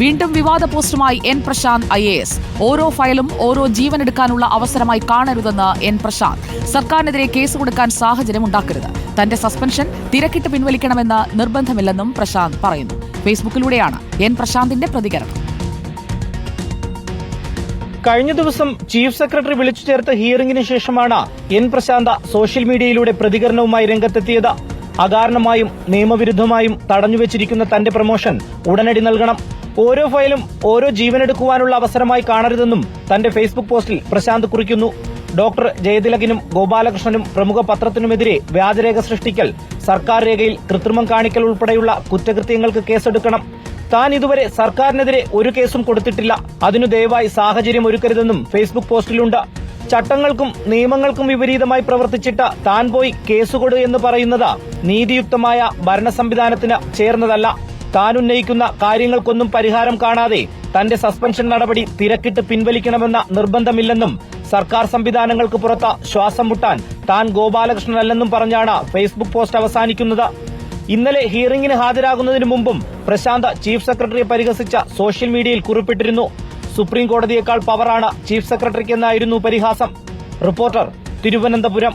വീണ്ടും വിവാദ പോസ്റ്റുമായി N Prashanth I A S. ഓരോ ഫയലും ഓരോ ജീവൻ എടുക്കാനുള്ള അവസരമായി കാണരുതെന്ന് എൻ പ്രശാന്ത്. സർക്കാരിനെതിരെ കേസ് കൊടുക്കാൻ സാഹചര്യം ഉണ്ടാക്കരുത്. തന്റെ സസ്പെൻഷൻ തിരക്കിട്ട് പിൻവലിക്കണമെന്ന് നിർബന്ധമില്ലെന്നും പ്രശാന്ത് പറയുന്നു. ഫേസ്ബുക്കിലൂടെയാണ് എൻ പ്രശാന്തിന്റെ പ്രതികരണം. കഴിഞ്ഞ ദിവസം ചീഫ് സെക്രട്ടറി വിളിച്ചു ചേർത്ത ഹിയറിംഗിന് ശേഷമാണ് എൻ പ്രശാന്ത സോഷ്യൽ മീഡിയയിലൂടെ പ്രതികരണവുമായി രംഗത്തെത്തിയത്. അകാരണമായും നിയമവിരുദ്ധമായും തടഞ്ഞുവെച്ചിരിക്കുന്ന തന്റെ പ്രമോഷൻ ഉടനടി നൽകണം. ഓരോ ഫയലും ഓരോ ജീവനെടുക്കുവാനുള്ള അവസരമായി കാണരുതെന്നും തന്റെ ഫേസ്ബുക്ക് പോസ്റ്റിൽ പ്രശാന്ത് കുറിക്കുന്നു. ഡോക്ടർ ജയതിലകിനും ഗോപാലകൃഷ്ണനും പ്രമുഖ പത്രത്തിനുമെതിരെ വ്യാജരേഖ സൃഷ്ടിക്കൽ സർക്കാർ രേഖയിൽ കൃത്രിമം കാണിക്കൽ ഉൾപ്പെടെയുള്ള കുറ്റകൃത്യങ്ങൾക്ക് കേസെടുക്കണം. താൻ ഇതുവരെ സർക്കാരിനെതിരെ ഒരു കേസും കൊടുത്തിട്ടില്ല. അതിനു ദയവായി സാഹചര്യം ഒരുക്കരുതെന്നും ഫേസ്ബുക്ക് പോസ്റ്റിലുണ്ട്. ചട്ടങ്ങൾക്കും നിയമങ്ങൾക്കും വിപരീതമായി പ്രവർത്തിച്ചിട്ട് താൻ പോയി കേസുകൊടു എന്ന് പറയുന്നത് നീതിയുക്തമായ ഭരണ സംവിധാനത്തിന് ചേർന്നതല്ല. താൻ ഉന്നയിക്കുന്ന കാര്യങ്ങൾക്കൊന്നും പരിഹാരം കാണാതെ തന്റെ സസ്പെൻഷൻ നടപടി തിരക്കിട്ട് പിൻവലിക്കണമെന്ന നിർബന്ധമില്ലെന്നും സർക്കാർ സംവിധാനങ്ങൾക്ക് പുറത്ത് ശ്വാസം മുട്ടാൻ താൻ ഗോപാലകൃഷ്ണനല്ലെന്നും പറഞ്ഞാണ് ഫേസ്ബുക്ക് പോസ്റ്റ് അവസാനിക്കുന്നത്. ഇന്നലെ ഹിയറിംഗിന് ഹാജരാകുന്നതിനു മുമ്പും പ്രശാന്ത് ചീഫ് സെക്രട്ടറിയെ പരിഹസിച്ച സോഷ്യൽ മീഡിയയിൽ കുറിപ്പിട്ടിരുന്നു. സുപ്രീം കോടതിയേക്കാൾ പവറാണ് ചീഫ് സെക്രട്ടറിക്കെന്നായിരുന്നു പരിഹാസം. റിപ്പോർട്ടർ തിരുവനന്തപുരം.